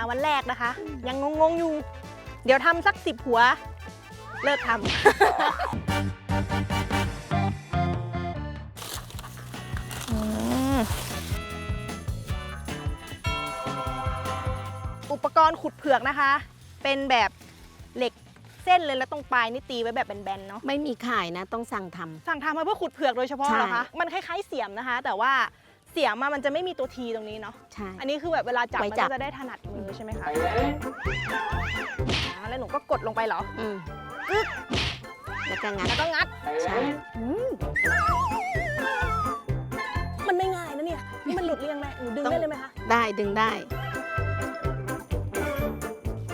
มาวันแรกนะคะ ยังงงๆอยู่ เดี๋ยวทำสักสิบหัว เลิกทำอืมอุปกรณ์ขุดเผือกนะคะ เป็นแบบเหล็กเส้นเลยแล้วตรงปลายนี่ตีไว้แบบแบนๆเนาะ ไม่มีขายนะ ต้องสั่งทำ สั่งทำมาเพื่อขุดเผือกโดยเฉพาะใช่เหรอคะ มันคล้ายๆเสียมนะคะ แต่ว่าเสียมมามันจะไม่มีตัวทีตรงนี้เนาะ ใช่ อันนี้คือแบบเวลาจับไว้มันจับ ก็จะได้ถนัด มือใช่ไหมคะอ่าแล้วหนูก็กดลงไปเหรอ อืมแล้วก็งัดแล้วก็งัดใช่อืมมันไม่ง่ายนะเนี่ยนี่มันหลุดเรียงไหมหนูดึงได้เลยไหมคะ ได้ดึงได้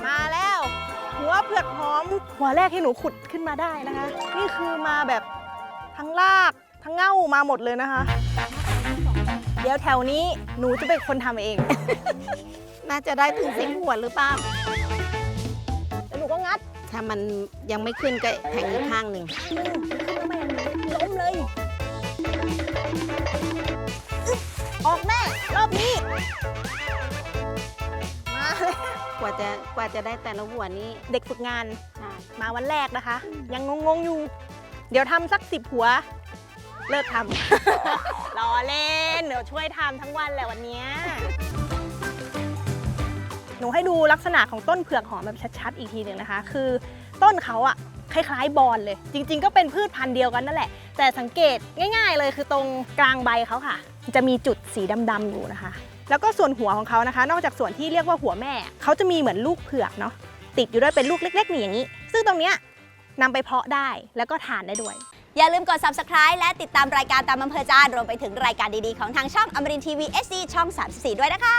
มาแล้ว หัวเผือกหอม หัวแรกที่หนูขุดขึ้นมาได้นะคะ นี่คือมาแบบทั้งรากทั้งเง่ามาหมดเลยนะคะเดี๋ยวแถวนี้หนูจะเป็นคนทำเอง น่าจะได้ถึงสิบหัวหรือเปล่า แล้วหนูก็งัดถ้ามันยังไม่ขึ้นก็แทงอีกข้างหนึ่งอืมแม่งล้มเลยอึ๊บออกแน่รอบนี้ มาเลยกว่าจะกว่าจะได้แต่ละหัวนี้เด็กฝึกงาน ใช่มาวันแรกนะคะ ยังงงๆอยู่ เดี๋ยวทำสักสิบหัว เลิกทำรอเล่น เดี๋ยวช่วยทำทั้งวันแหละวันเนี้ยหนูให้ดูลักษณะของต้นเผือกหอมแบบชัดๆอีกทีหนึ่งนะคะ คือต้นเขาอะคล้ายๆบอลเลย จริง ๆ ก็เป็นพืชพันธุ์เดียวกันนั่นแหละ แต่สังเกตง่าย ๆ เลยคือตรงกลางใบเขาค่ะ จะมีจุดสีดำๆอยู่นะคะ แล้วก็ส่วนหัวของเขานะคะ นอกจากส่วนที่เรียกว่าหัวแม่ เขาจะมีเหมือนลูกเผือกเนาะติดอยู่ด้วยเป็นลูกเล็กๆนี่อย่างนี้ ซึ่งตรงเนี้ย นำไปเพาะได้แล้วก็ทานได้ด้วย อย่าลืมกด subscribe และติดตามรายการตามอำเภอใจารรวมไปถึงรายการดีๆ ของทางช่องอมรินทีวี SD ช่อง 34 ด้วยนะคะ